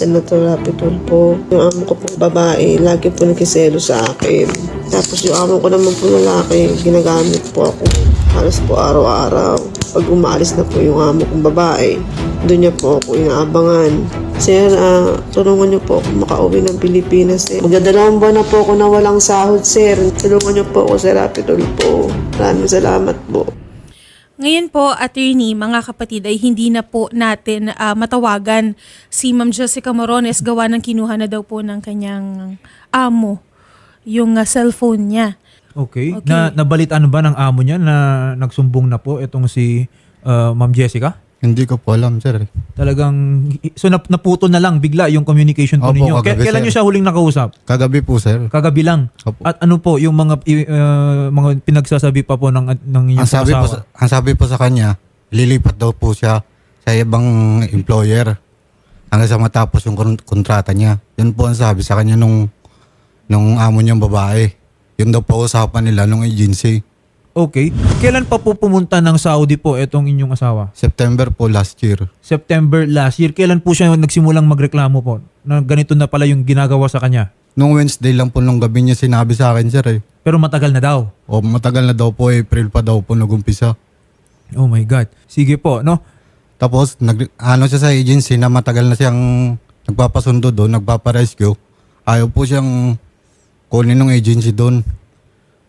Senator Rapitol po. Yung amo ko pong babae, lagi po nagkiselo sa akin. Tapos yung amo ko naman po lalaki, ginagamit po ako. Halos po araw-araw. Pag umaalis na po yung amo kong babae, doon niya po ako inaabangan. Sir, ah, tulungan niyo po ako makauwi ng Pilipinas. Eh. Magdadalawang buwan na po ako na walang sahod, sir. Tulungan niyo po ako, Sir Rapitol po. Maraming salamat po. Ngayon po, attorney, mga kapatid, ay hindi na po natin ah, matawagan si Ma'am Jessica Morones gawa ng kinuha na daw po ng kanyang amo yung ah, cellphone niya. Okay. Okay. Na nabalitaan ba ng amo niya na nagsumbong na po itong si uh, Ma'am Jessica? Hindi ko po alam, sir. Talagang so nap- naputol na lang bigla yung communication po Opo, ninyo. Kagabi, kailan sir. niyo siya huling nakausap? Kagabi po, sir. Kagabi lang. Opo. At ano po yung mga uh, mga pinagsasabi pa po ng ng inyong Ang sabi, po, asawa? sa- ang sabi po sa kanya, lilipat daw po siya sa ibang employer hanggang sa matapos yung kon- kontrata niya. Yun po ang sabi sa kanya nung, nung amo niyang babae. Yun daw po usapan nila nung agency. Okay. Kailan pa po pumunta ng Saudi po itong inyong asawa? September po last year. September last year. Kailan po siya nagsimulang magreklamo po? Na ganito na pala yung ginagawa sa kanya. Nung Wednesday lang po nung gabi niya sinabi sa akin, sir eh. Pero matagal na daw. O matagal na daw po, April pa daw po nagumpisa. Oh my God. Sige po, no? Tapos, nag, ano siya sa agency na matagal na siyang nagpapasundo doon, nagpaparescue. Ayaw po siyang kunin ng agency doon.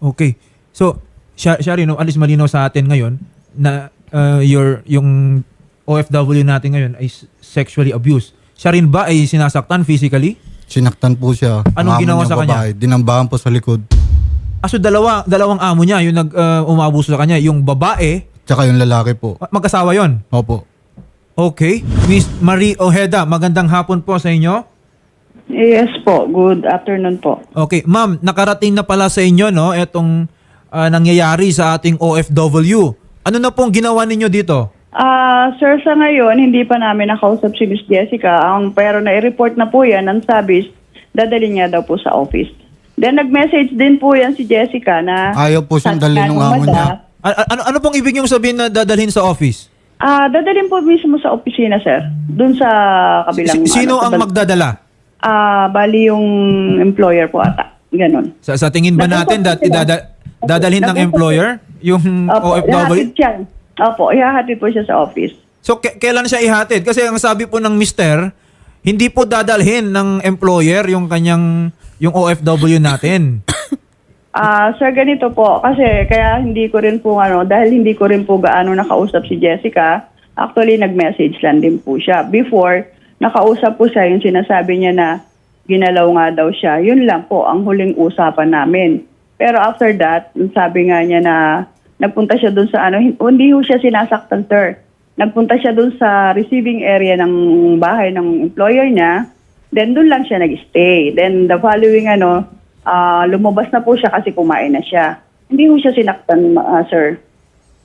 Okay. So, siya, siya rin, no, alis malinaw sa atin ngayon na uh, your, yung OFW natin ngayon ay sexually abused. Siya rin ba ay sinasaktan physically? Sinaktan po siya. Anong Ang amo ginawa niyang sa kanya? babae, Dinambahan po sa likod. Ah, so dalawa, dalawang amo niya yung nag, uh, umabuso sa kanya. Yung babae, Tsaka yung lalaki po. ma- magkasawa yon. Opo. Okay. Miss Marie Ojeda, magandang hapon po sa inyo. Yes po, good afternoon po. Okay, ma'am, nakarating na pala sa inyo no etong ah, nangyayari sa ating OFW. Ano na pong ginawa ninyo dito? Ah, sir, sa ngayon, hindi pa namin nakausap si Miss Jessica. Ang pero na-report na po yan ng sabis, dadali niya daw po sa office. Then nag-message din po yan si Jessica na... Ayaw po siyang dalhin ng amo niya. A- ano ano pong ibig niyong sabihin na dadalhin sa office? Ah, dadalhin po mismo sa opisina, sir. Doon sa kabilang... Si- sino ano, sa ang bal- magdadala? Ah, bali yung employer po ata. Ganon. Sa, sa tingin ba natin sila. dada- dadalhin ng employer yung Opo, OFW? ihahatid siya. Opo, ihahatid po siya sa office. So k- kailan siya ihatid? Kasi ang sabi po ng mister, hindi po dadalhin ng employer yung kanyang yung OFW natin. Ah, sir, ganito po. Kasi kaya hindi ko rin po ano, dahil hindi ko rin po gaano nakausap si Jessica, actually nag-message lang din po siya. Before, nakausap po siya yung sinasabi niya na ginalaw nga daw siya. Yun lang po ang huling usapan namin. Pero after that, sabi nga niya na nagpunta siya dun sa ano, hin- hindi ho siya sinasaktan, sir. Nagpunta siya dun sa receiving area ng bahay ng employer niya. Then doon lang siya nag-stay. Then the following ano, ah, lumabas na po siya kasi kumain na siya. Hindi po siya sinaktan, ah, sir.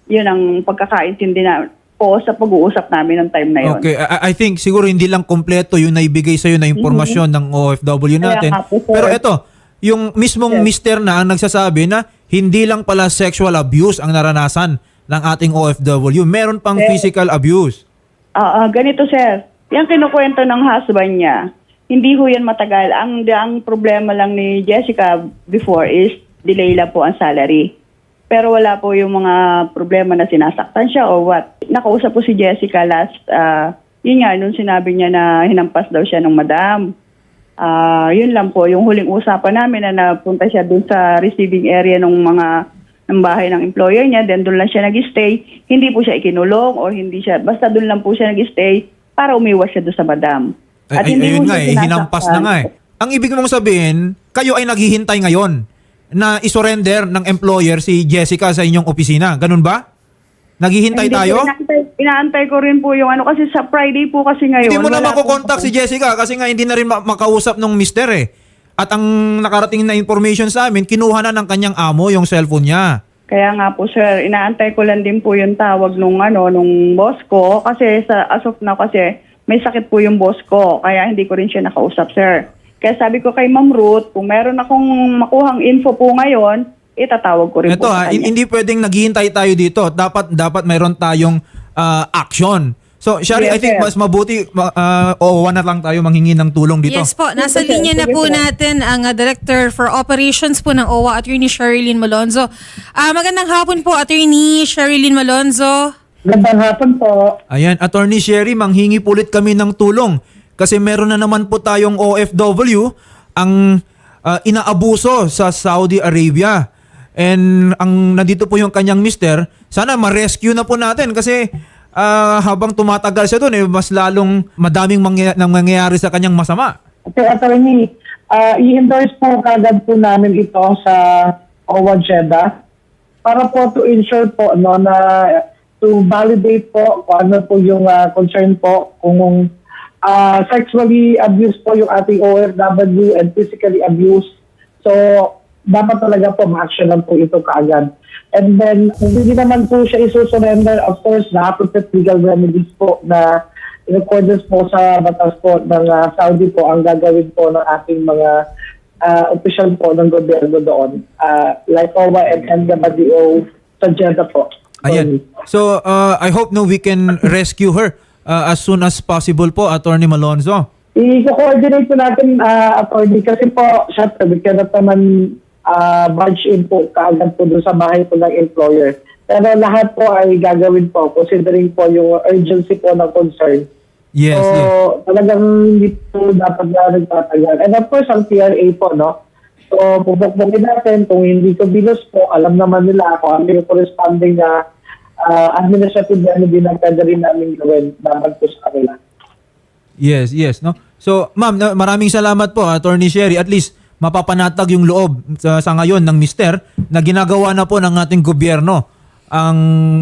Yun ang pagkakaintindi na po sa pag-uusap namin ng time na yun. Okay, I, I think siguro hindi lang kompleto yung naibigay sa na impormasyon ng OFW natin. Kaya po. Pero ito, yung mismong Yes. mister na ang nagsasabi na hindi lang pala sexual abuse ang naranasan ng ating OFW, meron pang Yes. physical abuse. Ah, ah, ganito sir, yung kinukwento ng husband niya, hindi ho yan matagal. Ang, ang problema lang ni Jessica before is delay lang po ang salary. Pero wala po yung mga problema na sinasaktan siya or what. Nakausap po si Jessica last, ah, yun nga, nung sinabi niya na hinampas daw siya ng madam. Ah, yun lang po, yung huling usapan namin na napunta siya dun sa receiving area ng mga ng bahay ng employer niya, then doon lang siya nag-stay. Hindi po siya ikinulong or hindi siya, basta doon lang po siya nag-stay para umiwas siya doon sa madam. Ay, ay, hindi ayun nga eh, hinampas na nga eh. Ang ibig mong sabihin, kayo ay naghihintay ngayon na isurrender ng employer si Jessica sa inyong opisina. Ganun ba? Naghihintay Hindi tayo? Inaantay, inaantay ko rin po yung ano, kasi sa Friday po kasi ngayon. Hindi mo na wala makokontak po- si Jessica kasi nga hindi na rin ma- makausap ng mister eh. At ang nakarating na information sa amin, kinuha na ng kanyang amo yung cellphone niya. Kaya nga po sir, inaantay ko lang din po yung tawag nung ano nung boss ko kasi sa as of now kasi may sakit po yung boss ko kaya hindi ko rin siya nakausap sir. Kaya sabi ko kay Ma'am Ruth, kung meron akong makuhang info po ngayon, itatawag ko rin Ito po ha, sa kanya. hindi pwedeng naghihintay tayo dito. Dapat dapat mayroon tayong ah, action. So, Shari, I Yes, think sir. mas mabuti, ma- ah, na lang tayo manghingi ng tulong dito. Yes po, nasa Sige, linya na sige po po. natin ang uh, Director for Operations po ng OWA, Attorney Sherilyn Malonzo. Ah, magandang hapon po, Attorney Sherilyn Malonzo. Gandang hapon po. Ayan, Attorney Sherry, manghingi po ulit kami ng tulong kasi meron na naman po tayong OFW ang ah, inaabuso sa Saudi Arabia. And ang nandito po yung kanyang mister, sana ma-rescue na po natin kasi ah, habang tumatagal siya doon, eh, mas lalong madaming mangya- mangyayari sa kanyang masama. Okay, attorney, uh, i-endorse po kagad po namin ito sa OWA Jeddah para po to ensure po no, na to validate po kung ano po yung uh, concern po kung uh, sexually abused po yung ating OFW and physically abused. So, dapat talaga po ma-action lang po ito kaagad. And then, hindi naman po siya isusurrender, of course, na-appropriate legal remedies po na in accordance po sa batas po ng uh, Saudi po ang gagawin po ng ating mga uh, official po ng gobyerno doon. Uh, like OWA and NWO sa Jeddah po. Ayan. So, uh, I hope no we can rescue her uh, as soon as possible po, Attorney Malonzo. I-coordinate po natin, uh, attorney, kasi po, syempre, cannot naman uh, barge in po kaagad po doon sa bahay po ng employer. Pero lahat po ay gagawin po, considering po yung urgency po ng concern. Yes, so, yes. talagang hindi po dapat na nagtatagal. And of course, ang TRA po, no? So, pupukpukin natin, kung hindi ko bilos po, alam naman nila kung ano yung corresponding na uh, administrative na pwede rin namin gawin dapat po sa kanila. Yes, yes, no. So, ma'am, na- maraming salamat po, Attorney Sherry. At least mapapanatag yung loob sa, sa ngayon ng mister na ginagawa na po ng ating gobyerno ang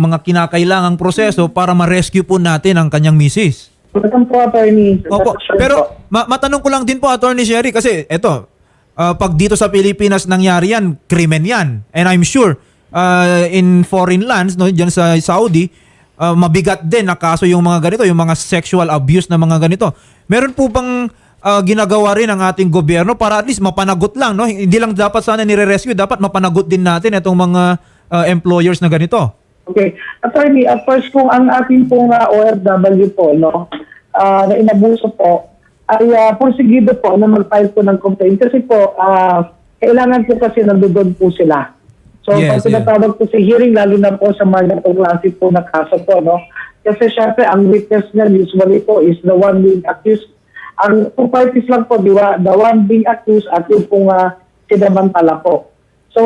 mga kinakailangang proseso para ma-rescue po natin ang kanyang misis. Welcome po, attorney. Opo. Sure po. Pero ma- matanong ko lang din po, Attorney Sherry, kasi eto, ah, pag dito sa Pilipinas nangyari yan, krimen yan. And I'm sure ah, in foreign lands, no, dyan sa Saudi, ah, mabigat din na kaso yung mga ganito, yung mga sexual abuse na mga ganito. Meron po bang ah, ginagawa rin ang ating gobyerno para at least mapanagot lang, no? Hindi lang dapat sana nire-rescue, dapat mapanagot din natin itong mga ah, employers na ganito. Okay. Attorney, of course, kung ang ating pong uh, OFW po, no, ah, na inabuso po, ay uh, porsigido po na mag-file po ng complaint. Kasi po, ah, kailangan po kasi nandoon po sila. So, Yes, pag tinatawag po si hearing, lalo na po sa mga ganitong klase po na kaso po, no? Kasi syempre, ang witness niya usually po is the one being accused. Ang two parties lang po, di ba? The one being accused at yung pong uh, sinamantala po. So,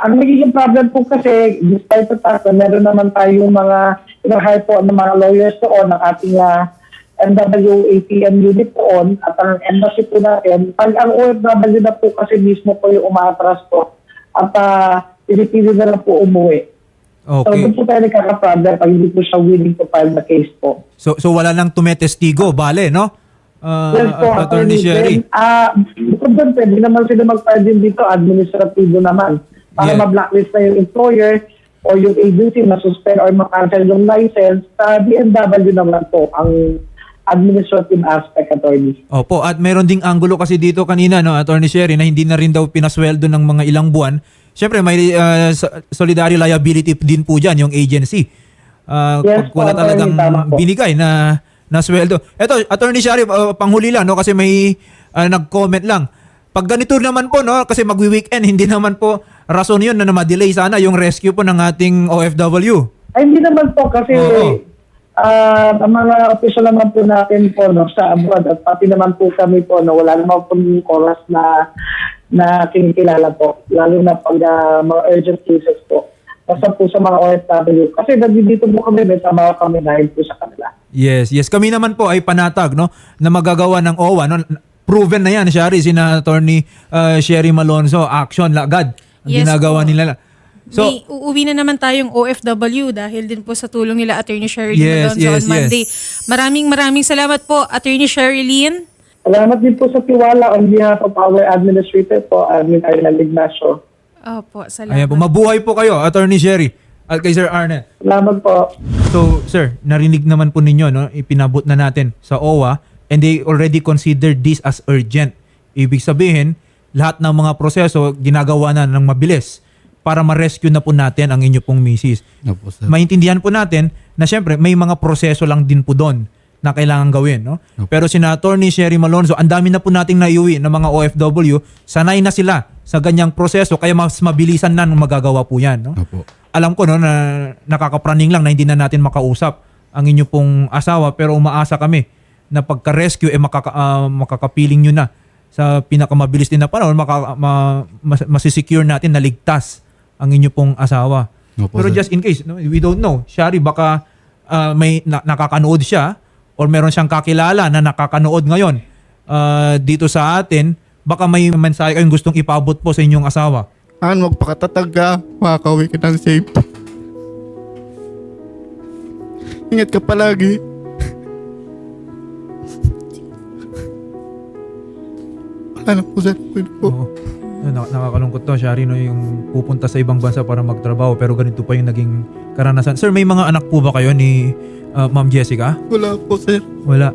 ang nagiging problem po kasi, despite the fact na meron naman tayong mga inahire po ng mga lawyers doon, ng ating uh, NWAPM unit doon, at ang embassy po natin, pag ang OFW na po kasi mismo po yung umaatras po, at uh, pinipili na lang po umuwi. So, Okay. doon po tayo nagkaka-problem pag hindi po siya willing to file the case po. So so wala nang tumetestigo, bale, no? Ah, Yes po, Attorney Sherry. Then, Ah, bukod doon, pwede naman sila mag-file din dito, administratibo naman. Para Yeah. ma-blacklist na yung employer o yung agency na suspend or ma-cancel yung license. Sa DNW naman po ang administrative aspect, attorney. Opo, at meron ding anggulo kasi dito kanina, no, Attorney Sherry, na hindi na rin daw pinasweldo ng mga ilang buwan. Siyempre, may uh, sa- solidarity liability din po dyan, yung agency. Uh, Yes pag wala talagang binigay na, na sweldo. Ito, Attorney Sherry, uh, panghuli lang, no, kasi may uh, nag-comment lang. Pag ganito naman po, no, kasi magwi-weekend, hindi naman po rason yun na na-delay sana yung rescue po ng ating OFW. Ay, hindi naman po kasi Oo. ah, ang mga official naman po natin po no, sa abroad at pati naman po kami po no, wala naman po yung oras na na kinikilala po. Lalo na pag ah, mga urgent cases po. Basta po sa mga OFW. Kasi nandito po kami, may tama kami dahil po sa kanila. Yes, yes. Kami naman po ay panatag no na magagawa ng OWA no. Proven na yan, Shari, si na attorney uh, Sherry Malonzo, action la agad ang Yes ginagawa po. nila. So, May uuwi na naman tayong OFW dahil din po sa tulong nila Attorney Sherilyn Yes, Malonzo yes, on Monday. Maraming maraming salamat po Attorney Sherilyn. Salamat din po sa tiwala on behalf of our administrator po, Admin Arnel Ignacio. Opo, salamat. ayan po, mabuhay po kayo, Attorney Sherry at kay Sir Arnett. Salamat po. So, sir, narinig naman po ninyo, no? ipinabot na natin sa OWA and they already considered this as urgent. Ibig sabihin, lahat ng mga proseso ginagawa na ng mabilis para ma-rescue na po natin ang inyo pong misis. Opo, sir. Maintindihan po natin na syempre may mga proseso lang din po doon na kailangan gawin. No? Pero si Attorney Sherry Malonzo, ang dami na po nating naiuwi ng mga OFW, sanay na sila sa ganyang proseso kaya mas mabilisan na nung magagawa po yan. No? Opo. Alam ko no, na nakakapraning lang na hindi na natin makausap ang inyo pong asawa pero umaasa kami na pagka-rescue eh makaka, ah, makakapiling nyo na sa pinakamabilis din na panahon maka, ma, mas, masisecure natin na ligtas ang inyo pong asawa. Opo, pero sir. just in case, no, we don't know. Shari, baka ah, may na, nakakanood siya or meron siyang kakilala na nakakanood ngayon ah, dito sa atin, baka may mensahe kayong gustong ipabot po sa inyong asawa. Han, magpakatatag ka. Makakauwi ka ng safe. Ingat ka palagi. Wala na po. Pwede po. Oo. Na, nakakalungkot to, Shari, no, yung pupunta sa ibang bansa para magtrabaho pero ganito pa yung naging karanasan. Sir, may mga anak po ba kayo ni ah, Ma'am Jessica? Wala po, sir. Wala.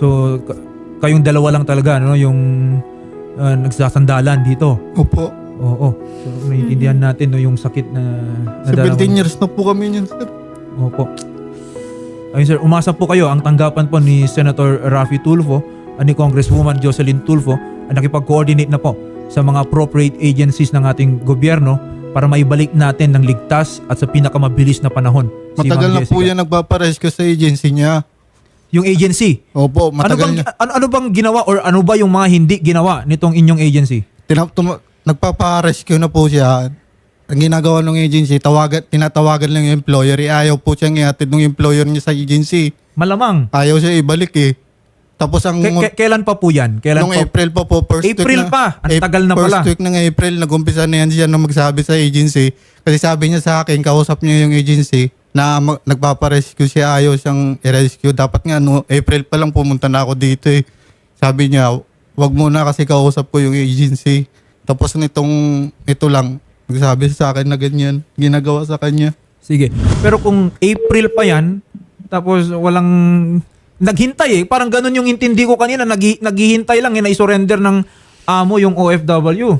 So, ka- kayong dalawa lang talaga, no, yung ah, nagsasandalan dito. Opo. Oo. So, naiintindihan natin no, yung sakit na nadala 17 years na po kami niyan, sir. Opo. Ayun sir, umasa po kayo ang tanggapan po ni Senator Raffy Tulfo at ni Congresswoman Jocelyn Tulfo ang nakipag-coordinate na po sa mga appropriate agencies ng ating gobyerno para maibalik natin ng ligtas at sa pinakamabilis na panahon. si Matagal Ma'am na po yan nagpaparescue sa agency niya. Yung agency. Opo, Ano matagal bang, niya. ano, ano bang ginawa or ano ba yung mga hindi ginawa nitong inyong agency? Tinap, tuma- nagpaparescue na po siya. Ang ginagawa ng agency, tawagan, tinatawagan lang yung employer. Eh, Ayaw po siyang ihatid ng employer niya sa agency. Malamang. Ayaw siya ibalik eh. Tapos ang... K- k- kailan pa po yan? Kailan Nung pa? April pa po, first April week na, pa. Ang tagal na first pala. week ng April, nag-umpisa na yan siya na magsabi sa agency. Kasi sabi niya sa akin, kausap niya yung agency na mag- nagpaparescue siya, ayaw siyang i-rescue. Dapat nga, no, April pa lang pumunta na ako dito eh. Sabi niya, wag muna kasi kausap ko yung agency. Tapos nitong, ito lang, nagsabi sa akin na ganyan, ginagawa sa kanya. Sige. Pero kung April pa yan, tapos walang naghintay eh. Parang ganun yung intindi ko kanina. Nag, naghihintay lang eh na isurrender ng amo yung OFW.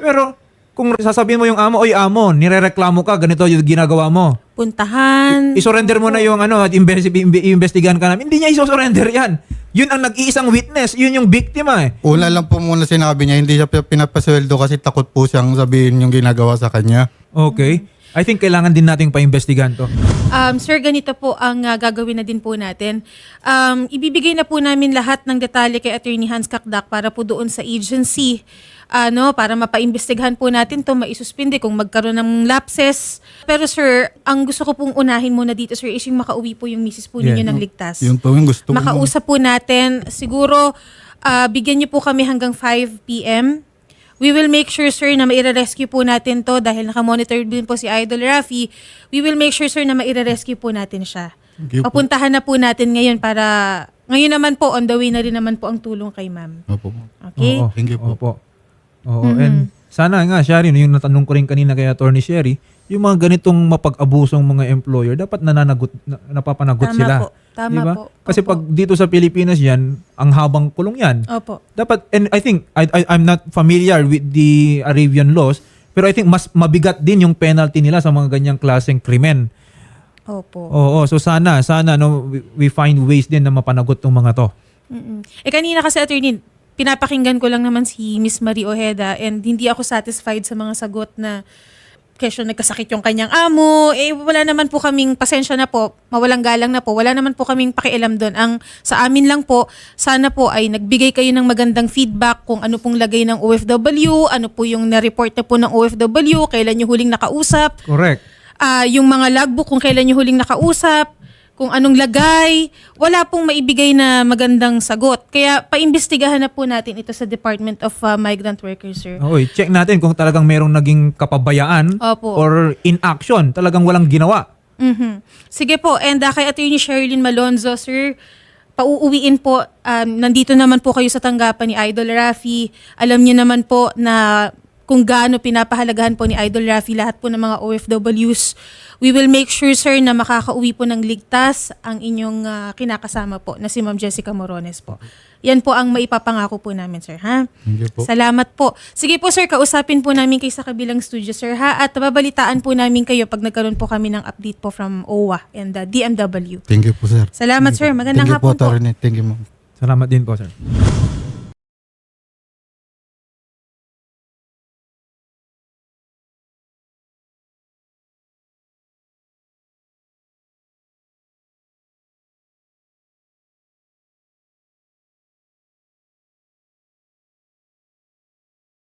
Pero kung sasabihin mo yung amo, oy amo, nirereklamo ka, ganito yung ginagawa mo. Puntahan. Isurrender mo na yung ano at investi- imbe- iimbestigahan ka namin. Hindi niya isosurrender yan. Yun ang nag-iisang witness. Yun yung biktima eh. Una lang po muna sinabi niya, hindi siya pinapasweldo kasi takot po siyang sabihin yung ginagawa sa kanya. Okay. I think kailangan din nating paimbestigahan to. Um, sir, ganito po ang uh, gagawin na din po natin. Um, ibibigay na po namin lahat ng detalye kay Attorney Hans Kakdak para po doon sa agency. Ano, para mapaimbestigahan po natin to maisuspinde kung magkaroon ng lapses. Pero sir, ang gusto ko pong unahin muna dito, sir, is yung makauwi po yung misis po ninyo Yeah. ng ligtas. Yun po yung gusto ko. Makausap po natin. Siguro, ah, bigyan niyo po kami hanggang 5 p.m. We will make sure, sir, na maire-rescue po natin to dahil nakamonitor din po si Idol Rafi. We will make sure, sir, na maire-rescue po natin siya. Thank you po. Papuntahan na po natin ngayon para... Ngayon naman po, on the way na rin naman po ang tulong kay ma'am. Opo. Okay? Oo. Thank you po. Opo. Oo. And sana nga, Shari, no, yung natanong ko rin kanina kay Attorney Sherry, yung mga ganitong mapag-abusong mga employer, dapat nananagot, na, napapanagot Tama sila. po. Tama Di ba? po. Kasi Opo. pag dito sa Pilipinas yan, ang habang kulong yan. Opo. Dapat, and I think, I, I, I'm not familiar with the Arabian laws, pero I think mas mabigat din yung penalty nila sa mga ganyang klaseng krimen. Opo. Oo, so sana, sana no, we, find ways din na mapanagot tong mga to. Mm-mm. Eh kanina kasi attorney, pinapakinggan ko lang naman si Miss Marie Ojeda and hindi ako satisfied sa mga sagot na kesyo nagkasakit yung kanyang amo. Eh wala naman po kaming pasensya na po, mawalang galang na po. Wala naman po kaming pakialam doon. Ang sa amin lang po, sana po ay nagbigay kayo ng magandang feedback kung ano pong lagay ng OFW, ano po yung na-report na po ng OFW, kailan nyo huling nakausap, Correct. ah yung mga logbook kung kailan nyo huling nakausap, kung anong lagay, wala pong maibigay na magandang sagot. Kaya paimbestigahan na po natin ito sa Department of ah, Migrant Workers, sir. Okay, check natin kung talagang merong naging kapabayaan Opo. or inaction, talagang walang ginawa. Mhm. Sige po, and ah, kay Attorney Sherilyn Malonzo, sir, pauuwiin po, um, nandito naman po kayo sa tanggapan ni Idol Rafi. Alam niyo naman po na kung gaano pinapahalagahan po ni Idol Rafi lahat po ng mga OFWs. We will make sure, sir, na makakauwi po ng ligtas ang inyong ah, kinakasama po na si Ma'am Jessica Morones po. Yan po ang maipapangako po namin, sir, ha? Thank you po. Salamat po. Sige po, sir, kausapin po namin kayo sa kabilang studio, sir, ha? At babalitaan po namin kayo pag nagkaroon po kami ng update po from OWA and the DMW. Thank you po, sir. Salamat, sir. Magandang Thank you hapon po. po. Thank you, ma'am. Salamat din po, sir.